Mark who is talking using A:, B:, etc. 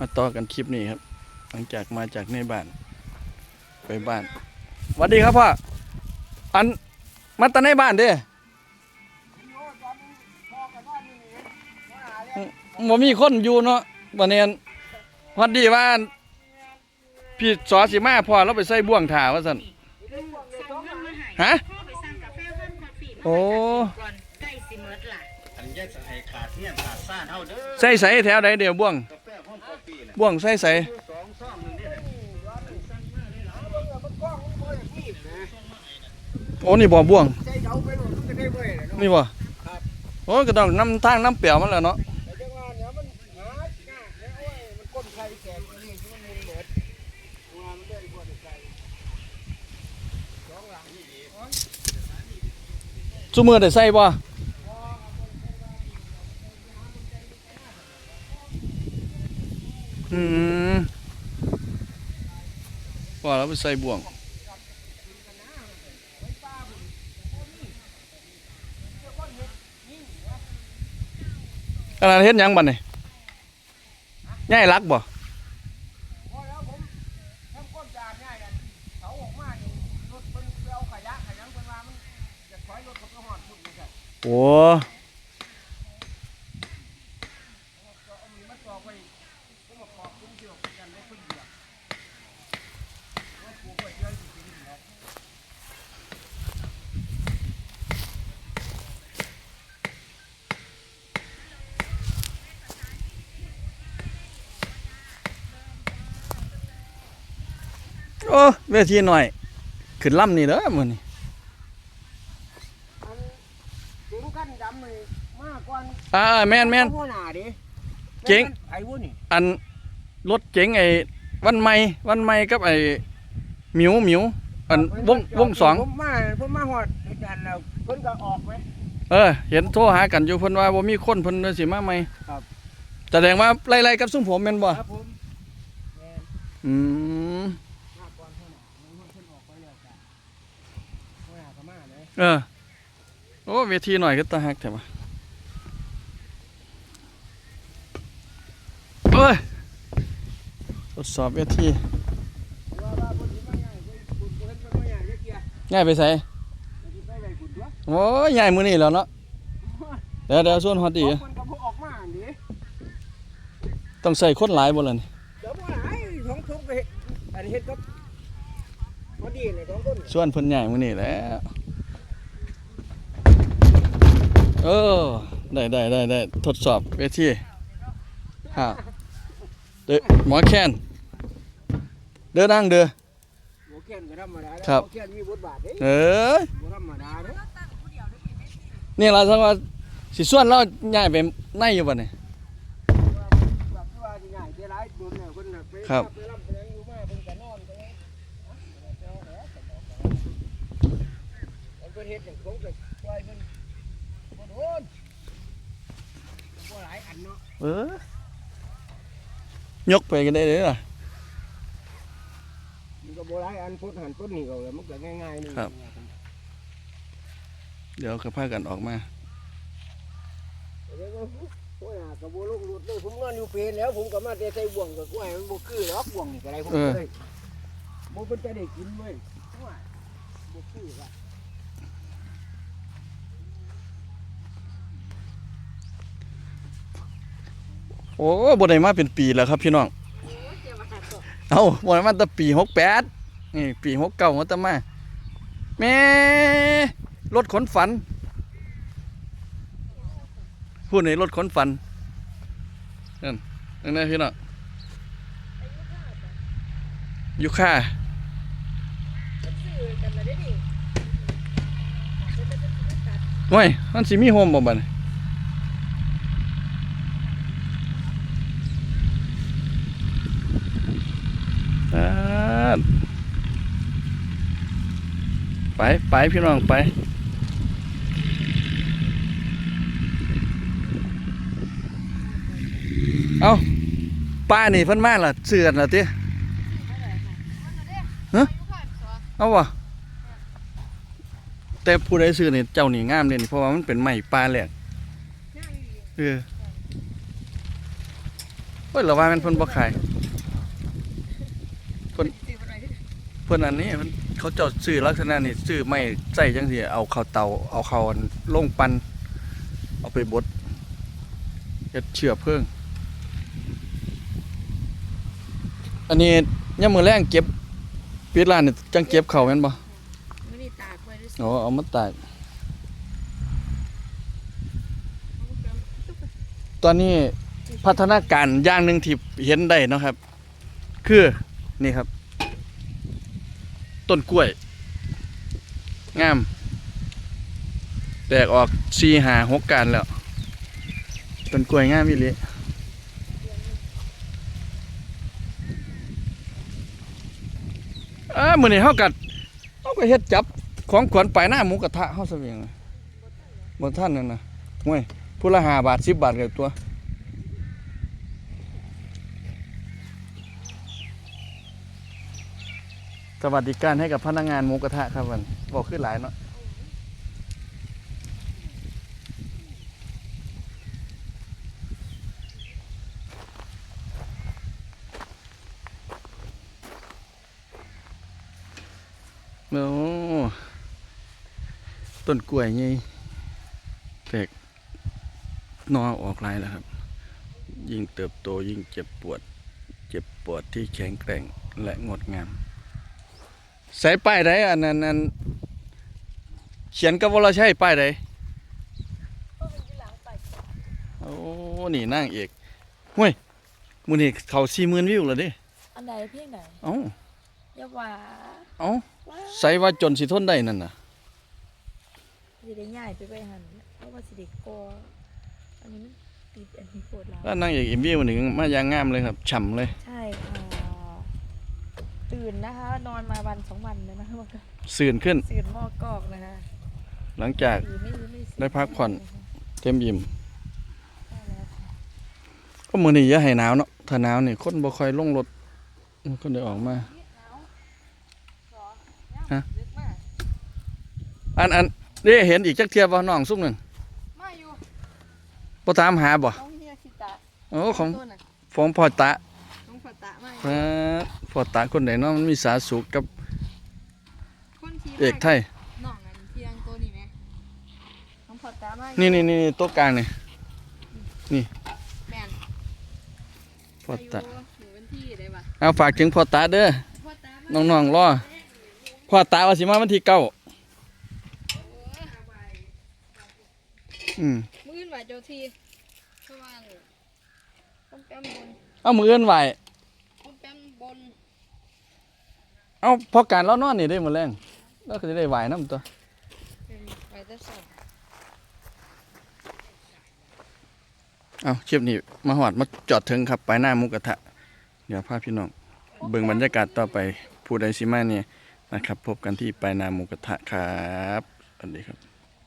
A: มาต่อกันคลิปนี้ครับ หลังจากมาจากในบ้าน ไปบ้านสวัสดีครับพ่ออันมาแตาในบ้านเด้บ่มีคนอยู่เนาะวันนี้พอดีว่าพี่สอสิมาพ่อเราไปใส่บ่วงถ่าว่าซั่นฮะ
B: พ่อไปสั่งกาแฟเพิ่มคอฟฟี่
A: โอ้
B: ก่อนใกล้สิเมิดล่ะ
C: อันแยกสให้ขาดเนี่ยขาดซ่านเฮาเด้อ
A: ใส่ใส่แถวใดเดี๋ยวบ่วง บ่วงใส่ใส่โอ้นี่บ่บ่วง
D: นี่
A: บ่โอ้ก็ต้องน้ำทางน้ำเปียวมันแหละเนาะ
D: ซุมือได้ใส่บ่ยมันหายากแล้วโอ้ยมันก้นไข่แตกนี่ที่มันมุนเหมือดว่ามันได้บ่ได้ใส่สองหลังนี่ดี
A: ซุมือได้ใส่บ่อืม ว่าแล้วไปใส่บ่วงขนาดเฮ็ดหยังบัดนี่ย่ายรักบ่
D: พอแล้วผมทำก้นจานง่ายกันเขาออกมานี่รถเพิ่นไปเอาขยะขยังเพิ่นว่ามันจะถอยรถกับกระหอดพุ่นนี่ครับ
A: โอ้
D: ก็เอามีมาจอกไว้ผมมาขอบคุณที่ออกกันได้เพิ่นเหยียบว่าปลูกไว้เดือนสิบปีแล้ว
A: โอ้เวทีหน่อย ขึ้นลำนี่เด้อมื้อนี้
D: อันเก๋งกันดำนี่มากกว่า
A: อ่าแม่นแม่น
D: หัวหน้าดิ
A: เก๋ง
D: ไอ้วุ้นนี่
A: อันรถเก๋งไอ้วันใหม่วันใหม่กับไอ้หมิวหมิวอันวงวงสอง
D: ผมมาผมมาหอดเหตุการณ์แล้วเพิ่นก็ออกไหม
A: เออ เห็นโทรหากันอยู่เพิ่นว่าบ่มีคนเพิ่นเลยสิมาใหม่
D: ครับ
A: แสดงว่าไล่ๆกับซุ่มผมแม่นบ่
D: ครับผมแม่น
A: อืม
D: มาก่อนเพิ่นน่ะมันเพิ่นออกไปแล้วจ้ะหัวหน้าก็มา เลย
A: เออ โอ้เวทีหน่อยก็ตาฮักแท้ว่ะเอ้ยทดสอบเวที
D: ว่าว่าเพิ่นสิมาย่างเพิ่นเพิ่นเพิ่นมาย่างเยอะแยะ
A: ง่ายไปไส
D: เพิ่นสิไปไว้บุญตัว
A: โอ้ยย้ายมื้อนี้แล้วเนาะ เดี๋ยวเดี๋ยวส่วนฮอดดี
D: เพิ่นก็บ่ออกมาอันนี้
A: ต้องใส่คนหลายบ่ล่ะนี่
D: เดี๋ยวบ่หลายสองทงก็เฮ็ดอันนี้เฮ็ดกับพอดีเลยสองคน
A: ส่วนเพิ่นย้ายมื้อนี้แหล้ว เออ ได้ได้ได้ได้ทดสอบเวทีฮะเด้อหมอแคนเด้อนั่งเด้อ
D: โอเคก็ธรรมดา
A: ครับ
D: โอเคมีบทบาทเด้
A: เอ้ย
D: บ่ธรรมดาเด้
A: นี่ล่ะสังว่าสิส่วนเราย้ายไปในอยู่บ่นี่
D: แบบที่ว่าสิง่ายเสียหลายโดนแล้วเพิ่นน่ะไป
A: ครับ
D: ไปรับไปยังอยู่มาเเนาะ
A: เออยกไปก็ได้เลยล่ะ
D: มันก็บ่หลายอันพุทธหันพุทธนี่ก็แล้วมันก็ง่ายๆนี่
A: ครับ เดี๋ยวก็พากันออกมา
D: เดี๋ยวก็โอ้ยหาก็บ่ลงรถเลยผมนอนอยู่เป็นแล้ว ผมก็มาแต่ใส่บ่วงก็กล้วยมันบ่คือหรอกบ่วงนี่ก็ได้ผมก็เลยบ่เป็นจะได้กินเว้ยว่าบ่คือว่า
A: โอ้บ่ได้มาเป็นปีแล้วครับพี่น้อง เอาบ่ได้มาตั้งปีหกแปดนี่ปีหกเก้ามาตั้งมาแม่รถขนฝันพูดในรถขนฝันนั่นนั่นนะพี่น้องยูค่าโอ้ยมันสิมีโฮมบ่บัดนี้อ่า ไปไปพี่น้องไปเอาป้านี่เพิ่นมาล่ะเสือนล่ะติฮะเอาวะแต่ผู้ใดซื้อนี่เจ้านี่งามเด่นเพราะว่ามันเป็นไม้ปลาแหลกเออโอ้ยเราว่ามันเพิ่นบ่ขายเพิ่นเพิ่นอันนี้เพิ่น เขาเจ้าซื้อลักษณะนี้ซื้อไม่ใส่จังซี่เอาเข้าเตาเอาเข้าอันลงปันเอาไปบดเฮ็ดเชื้อเพลิงอันนี้ยามมื้อแรงเก็บปิดร้านนี่จังเก็บเข้าแม่นบ่
B: ไม่ได้ตากไว้ด้วย
A: อ๋อเอามาตากตอนนี้พัฒนาการอย่างหนึ่งที่เห็นได้เนาะครับ คือนี่ครับ ต้นกล้วย งาม แตกออกสี่หาหกการแล้ว ต้นกล้วยงามอีหลีเอ้ามือนี้เฮากัดเฮาก็เฮ็ดจับของขวัญไปหน้าหมูกระทะเฮาซะเองบ่ท่านนั่นน่ะห่วยผู้ละ5บาท 10 บาทกับตัว สวัสดิการให้กับพนักงานหมูกระทะครับมันบอกขึ้นหลายเนาะโอ้ต้นกล้วยไงแตกนอออกลายแล้วครับ ยิ่งเติบโตยิ่งเจ็บปวด เจ็บปวดที่แข็งแกร่งและงดงาม ใส่ป้ายใดอันนั้นอันเขียนกับว่าเราใช่ป้ายใดโอ้นี่นางเอกห้วยมือนี่เขาสี่หมื่นวิวแล้วเดิ
E: อันใดเพียงไหน
A: เอ้า
E: อย่าว่า
A: เอ้า
E: ว่า
A: ใส่ว่าจนสิทนได้นั่นน่ะ
E: สิได้ง่ายไปไปหันเพราะว่าสิได้กออันนี้มันติดอันนี้ปวดแล้ว
A: แล้วนางเอกเอ็มวีวันหนึ่งมาอย่างงามเลยครับฉ่ำเลย
E: ใช่ค่ะ ตื่นนะคะ นอนมาวันสองวันแล้วนะคะมันก็
A: สื่นขึ้น
E: ตื่นหม้อกอกนะคะ
A: หลังจาก
E: ตื่นไม่รู้ไม่ตื่
A: ได้พักผ่อน เต็มอิ่ม
E: ใช่แล้วค่ะ
A: ก็มือนี่อย่าให้หนาวเนาะถ้าหนาวนี่คนบ่ค่อยลงรถคนเดียวออกมา ฮะ
E: ลึกมาก
A: อันอันนี่เห็นอีกจักเทียบว่าน้องซุ่มหนึ่ง
E: มาอยู่
A: บ่ตามหาบ่
E: น้องเฮียคิตะ
A: โอ้ของ
E: ต้นน่ะ
A: ของพ่อตา
E: น้องฝาตะมา
A: พระ พ่อตาคนไหนเนาะมันมีสาสุขกับ
E: คนขี่
A: เอกไทย
E: น้องอันเทียงตัวนี้ไหมน้องฝาตะมา
A: นี่นี่นี่โต๊ะกลางนี่
E: แม่น
A: พ่อตา
E: อายุหนูเป็นที่ได้ปะ
A: เอาฝากถึงพ่อตาเด้อ
E: พ่อตามา
A: น้องๆรอพ่อตาว่าสิมาวันที่เก้าอืม
E: มือไหวเจ้าทีเพราะว่าต้มแป้มบน
A: เอามือเอื้อนไหว
E: ต้มแป้ม บน
A: เอาพอการเรานอนนี่ได้หมดแรงแล้วก็จะได้ไหวน้ำตัว
E: เป็นไหวแต่สอง
A: เอาคลิปนี้มาหอดมาจอดถึงครับไปหน้าหมุกระทะ เดี๋ยวพาพี่น้องเบิ่งบรรยากาศต่อไปผู้ใดสิมาเนี่ยนะครับ พบกันที่ไปลายนาหมุกระทะครับสวัสดีครับ